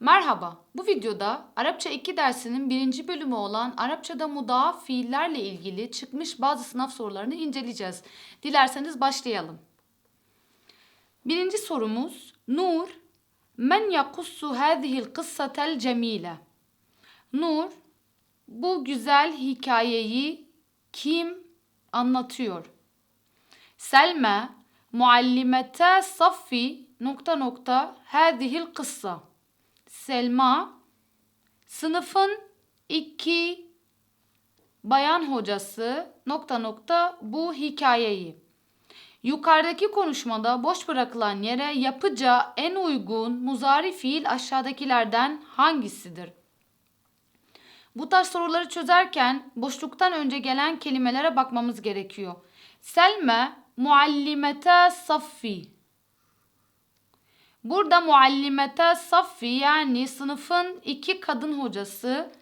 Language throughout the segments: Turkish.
Merhaba, bu videoda Arapça 2 dersinin birinci bölümü olan Arapçada mudaaf fiillerle ilgili çıkmış bazı sınav sorularını inceleyeceğiz. Dilerseniz başlayalım. Birinci sorumuz Nur, men yakussu hadihil kıssatel cemile. Nur, bu güzel hikayeyi kim anlatıyor? Selma, muallimete saffi nokta nokta hadihil kıssa. Selma, sınıfın iki bayan hocası nokta nokta bu hikayeyi. Yukarıdaki konuşmada boş bırakılan yere yapıca en uygun muzari fiil aşağıdakilerden hangisidir? Bu tarz soruları çözerken boşluktan önce gelen kelimelere bakmamız gerekiyor. Selme muallimete saffi. Burada muallimete saffi yani sınıfın iki kadın hocası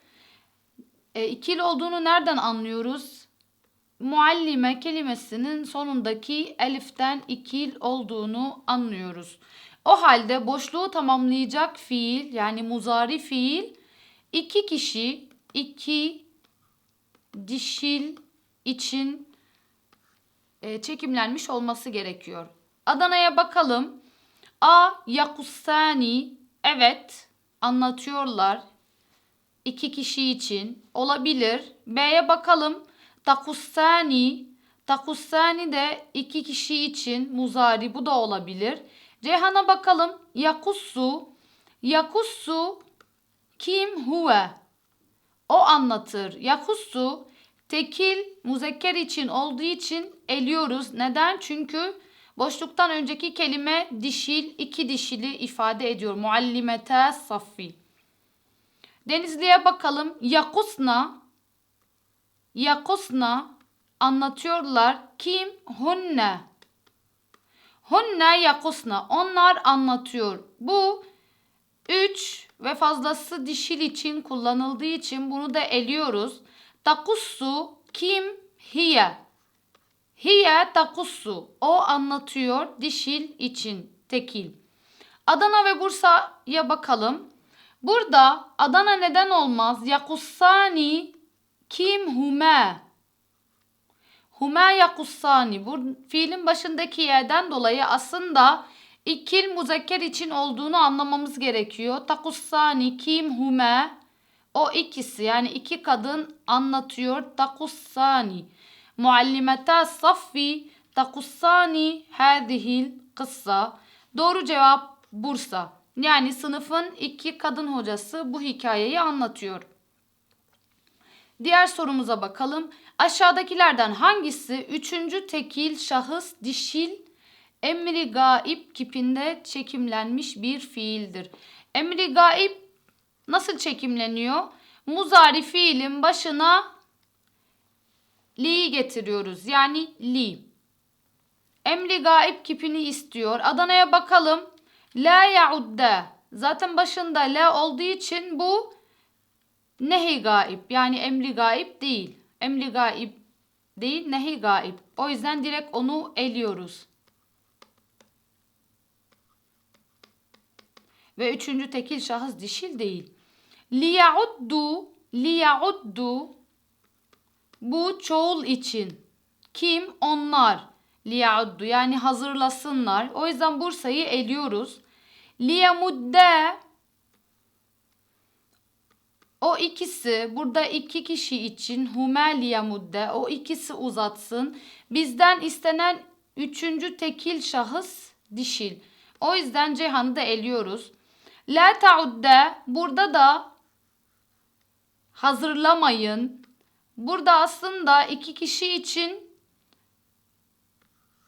e, ikili olduğunu nereden anlıyoruz? Muallime kelimesinin sonundaki eliften ikil olduğunu anlıyoruz. O halde boşluğu tamamlayacak fiil yani muzari fiil iki kişi iki dişil için e, çekimlenmiş olması gerekiyor. Adana'ya bakalım. A. Yakussani. Evet. Anlatıyorlar. İki kişi için. Olabilir. B'ye bakalım. Takussani. Takussani de iki kişi için. Muzari. Bu da olabilir. Ceyhan'a bakalım. Yakussu. Yakussu kim huve? O anlatır. Yakussu tekil muzekker için olduğu için eliyoruz. Neden? Çünkü boşluktan önceki kelime dişil, iki dişili ifade ediyor. Muallimete saffi. Denizli'ye bakalım. Yakusna Yakusna anlatıyorlar. Kim? Hunne. Hunne yakusna. Onlar anlatıyor. Bu üç ve fazlası dişil için kullanıldığı için bunu da eliyoruz. Takussu kim? Hiye. Hiye takussu. O anlatıyor dişil için tekil. Adana ve Bursa'ya bakalım. Burada Adana neden olmaz? Yakussani kim hume? Hume yakussani. Bu fiilin başındaki yerden dolayı aslında ikil muzekker için olduğunu anlamamız gerekiyor. Takussani kim hume? O ikisi yani iki kadın anlatıyor. Takussani. Muallimeta saffi takussani hadihil kıssa. Doğru cevap Bursa. Yani sınıfın iki kadın hocası bu hikayeyi anlatıyor. Diğer sorumuza bakalım. Aşağıdakilerden hangisi üçüncü tekil şahıs dişil emri gaib kipinde çekimlenmiş bir fiildir? Emri gaib nasıl çekimleniyor? Muzari fiilin başına getiriyoruz. Yani li. Emri gaib kipini istiyor. Adana'ya bakalım. La yaudde. Zaten başında la olduğu için bu nehi gaib. Yani emri gaib değil. Emri gaib değil nehi gaib. O yüzden direkt onu eliyoruz. Ve üçüncü tekil şahıs dişil değil. Liyauddu liyauddu bu çoğul için. Kim? Onlar. Liyauddu yani hazırlasınlar. O yüzden Bursa'yı eliyoruz. Liyamudde o ikisi burada iki kişi için hume liyamudde o ikisi uzatsın. Bizden istenen üçüncü tekil şahıs dişil. O yüzden Ceyhan'ı da eliyoruz. La taudde burada da hazırlamayın. Burada aslında iki kişi için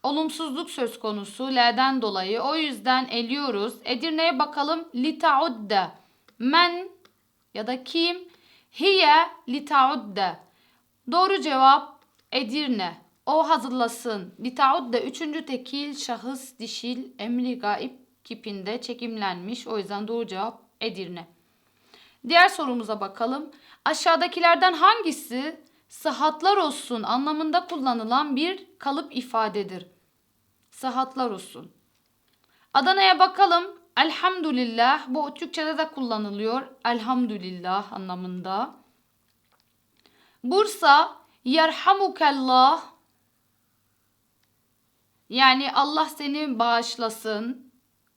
olumsuzluk söz konusu L'den dolayı. O yüzden eliyoruz. Edirne'ye bakalım. Li taudde. Men ya da kim? Hiye li taudde. Doğru cevap Edirne. O hazırlasın. Li taudde üçüncü tekil şahıs dişil emri gaib kipinde çekimlenmiş. O yüzden doğru cevap Edirne. Diğer sorumuza bakalım. Aşağıdakilerden hangisi sıhhatlar olsun anlamında kullanılan bir kalıp ifadedir? Sıhhatlar olsun. Adana'ya bakalım. elhamdülillah. Bu Türkçede de kullanılıyor. Elhamdülillah anlamında. Bursa yerhamukallah. Yani Allah seni bağışlasın.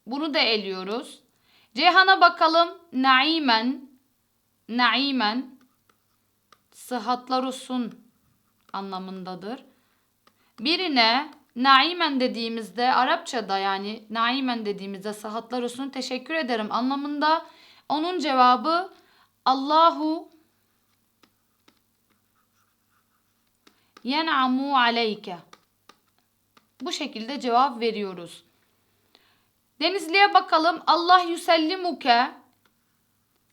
Bunu da eliyoruz. Ceyhan'a bakalım. Naimen. Naimen. Sıhhatlar olsun anlamındadır. Birine naimen dediğimizde Arapçada yani naimen dediğimizde sıhhatlar olsun teşekkür ederim anlamında onun cevabı Allahu yen'amu aleyke. Bu şekilde cevap veriyoruz. Denizli'ye bakalım. Allah yüsellimuke.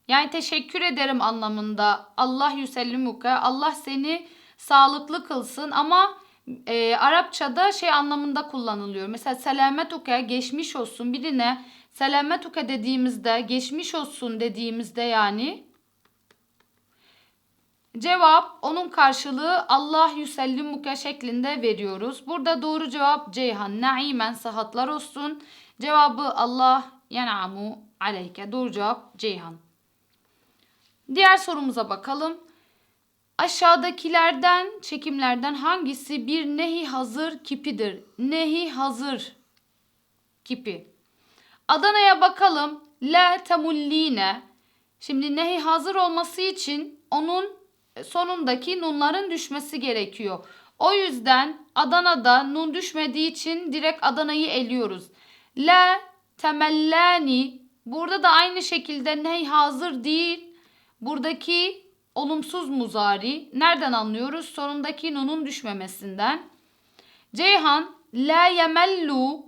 Yani teşekkür ederim anlamında. Allah yüsellimuke. Allah seni sağlıklı kılsın ama e, Arapçada şey anlamında kullanılıyor. Mesela selametuke geçmiş olsun birine selametuke dediğimizde geçmiş olsun dediğimizde yani cevap onun karşılığı Allah yüsellimuke şeklinde veriyoruz. Burada doğru cevap Ceyhan. Naimen sıhhatlar olsun. Cevabı Allah yenamu aleyke. Doğru cevap Ceyhan. Diğer sorumuza bakalım. Aşağıdakilerden, çekimlerden hangisi bir nehi hazır kipidir? Nehi hazır kipi. Adana'ya bakalım. La temulline. Şimdi nehi hazır olması için onun sonundaki nunların düşmesi gerekiyor. O yüzden Adana'da nun düşmediği için direkt Adana'yı eliyoruz. La temellani. Burada da aynı şekilde ney hazır değil. Buradaki olumsuz muzari. Nereden anlıyoruz? Sonundaki nunun düşmemesinden. Ceyhan la yemellu.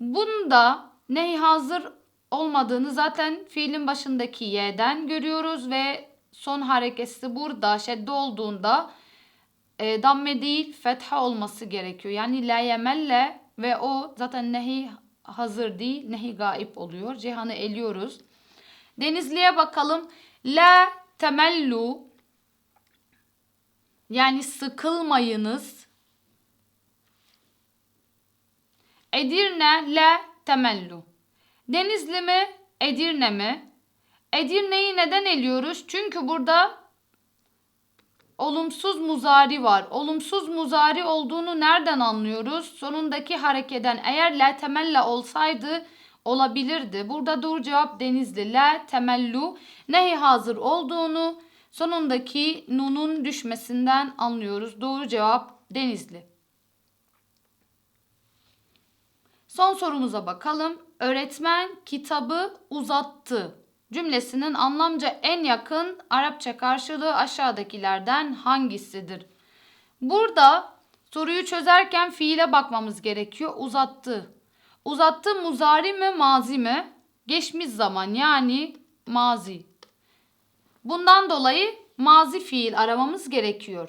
Bunda ney hazır olmadığını zaten fiilin başındaki y'den görüyoruz ve son harekesi burada şedde olduğunda e, damme değil fetha olması gerekiyor. Yani la yemelle ve o zaten nehi hazır değil nehi gaip oluyor. Cihan'ı eliyoruz. Denizli'ye bakalım. La temellu yani sıkılmayınız. Edirne la temellu. Denizli mi? Edirne mi? Edirne'yi neden eliyoruz? Çünkü burada olumsuz muzari var. Olumsuz muzari olduğunu nereden anlıyoruz? Sonundaki harekeden eğer la temella olsaydı olabilirdi. Burada doğru cevap denizli. La temellu nehi hazır olduğunu sonundaki nunun düşmesinden anlıyoruz. Doğru cevap denizli. Son sorumuza bakalım. Öğretmen kitabı uzattı cümlesinin anlamca en yakın Arapça karşılığı aşağıdakilerden hangisidir? Burada soruyu çözerken fiile bakmamız gerekiyor. Uzattı. Uzattı muzari mi mazi mi? Geçmiş zaman yani mazi. Bundan dolayı mazi fiil aramamız gerekiyor.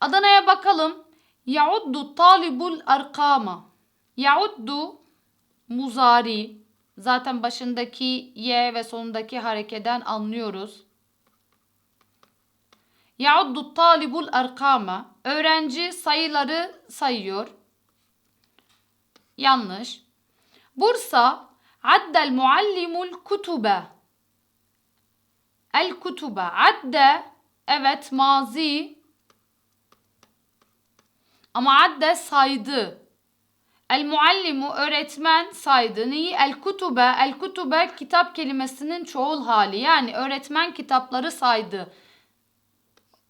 Adana'ya bakalım. Yauddu talibul arkama. Yauddu muzari Zaten başındaki y ve sonundaki harekeden anlıyoruz. Yauddu talibul arkama. Öğrenci sayıları sayıyor. Yanlış. Bursa addel muallimul kutube. El kutube. Adde evet mazi. Ama adde saydı. El muallimu öğretmen saydı. Neyi? El kutube. El kutube kitap kelimesinin çoğul hali. Yani öğretmen kitapları saydı.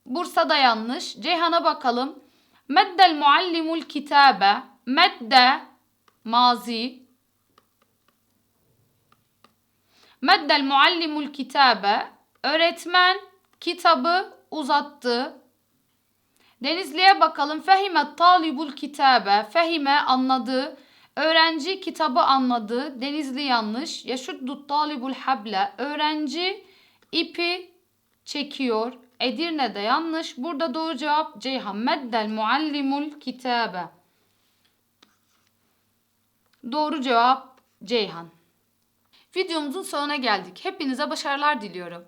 Bursa'da yanlış. Ceyhan'a bakalım. Meddel muallimul kitabe. Medde mazi. Meddel muallimul kitabe. Öğretmen kitabı uzattı. Denizli'ye bakalım. Fehime talibul kitabe. Fehime anladı. Öğrenci kitabı anladı. Denizli yanlış. Yaşuddu talibul hable. Öğrenci ipi çekiyor. Edirne'de yanlış. Burada doğru cevap Ceyhan. Meddel muallimul kitabe. Doğru cevap Ceyhan. Videomuzun sonuna geldik. Hepinize başarılar diliyorum.